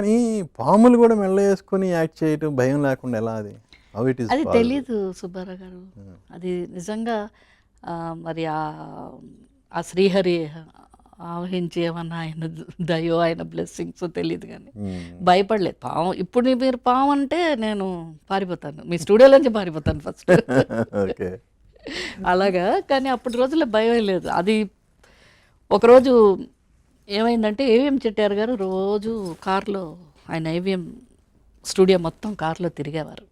కానీ పాములు కూడా మెల్ల వేసుకొని యాక్ట్ చేయటం భయం లేకుండా ఎలా అది? అది తెలీదు సుబ్బారావు గారు. అది నిజంగా మరి ఆ ఆ శ్రీహరి ఆవహించి ఏమన్నా ఆయన దయో ఆయన బ్లెస్సింగ్స్ తెలియదు కానీ భయపడలేదు. పాము ఇప్పుడు మీరు పాము అంటే నేను పారిపోతాను. మీ స్టూడియోలోంచి పారిపోతాను ఫస్ట్ ఓకే అలాగా కానీ అప్పటి రోజుల్లో భయం లేదు. అది ఒకరోజు ఏమైందంటే ఏవిఎం చెట్టారు గారు రోజు కారులో ఆయన ఏవిఎం స్టూడియో మొత్తం కారులో తిరిగేవారు.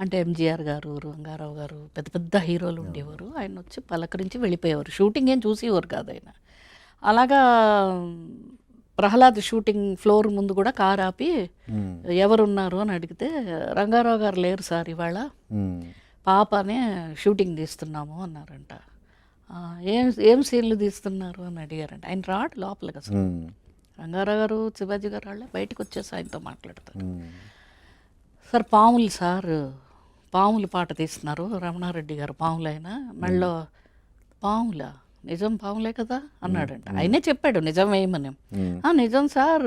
అంటే ఎంజీఆర్ గారు రంగారావు గారు పెద్ద పెద్ద హీరోలు ఉండేవారు. ఆయన వచ్చి పలకరించి వెళ్ళిపోయేవారు. షూటింగ్ ఏం చూసేవారు కాదు ఆయన. అలాగా ప్రహ్లాద్ షూటింగ్ ఫ్లోర్ ముందు కూడా కారు ఆపి ఎవరున్నారు అని అడిగితే రంగారావు గారు లేరు సార్ ఇవాళ. పాపనే షూటింగ్ తీస్తున్నాము అన్నారంట. "ఆ, ఏం ఏం సీన్లు తీస్తున్నారు అని అడిగారంట. ఆయన రాడు లోపలికి అసలు. రంగారావు గారు శివాజీ గారు వాళ్ళే బయటకు వచ్చేసి ఆయనతో మాట్లాడతారు. సార్ పాములు సార్ పాములు పాట తీస్తున్నారు రమణారెడ్డి గారు. పాములైనా మెళ్ళో పాములా? నిజం పాములే కదా అన్నాడంట. ఆయనే చెప్పాడు నిజం "ఆ, నిజం సార్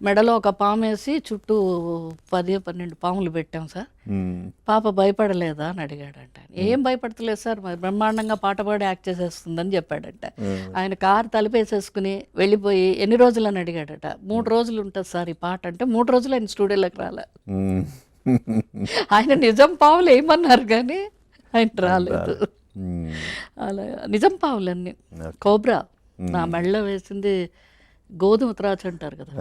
మెడలో ఒక పాము వేసి చుట్టూ పది పన్నెండు పాములు పెట్టాం సార్. పాప భయపడలేదా? అని అడిగాడంట. ఏం భయపడతలేదు సార్ బ్రహ్మాండంగా పాట పాడి యాక్ట్ చేసేస్తుందని చెప్పాడంట. ఆయన కారు తలుపేసేసుకుని వెళ్ళిపోయి ఎన్ని రోజులు అని అడిగాడట. మూడు రోజులు ఉంటుంది సార్ ఈ పాట. అంటే మూడు రోజులు ఆయన స్టూడియోలోకి రాలే. ఆయన నిజం పావులు ఏమన్నారు కానీ ఆయన రాలేదు. అలా నిజం పావులన్నీ. కోబ్రా. నా మెళ్ళ వేసింది గోధుమ త్రాచు అంటారు కదా.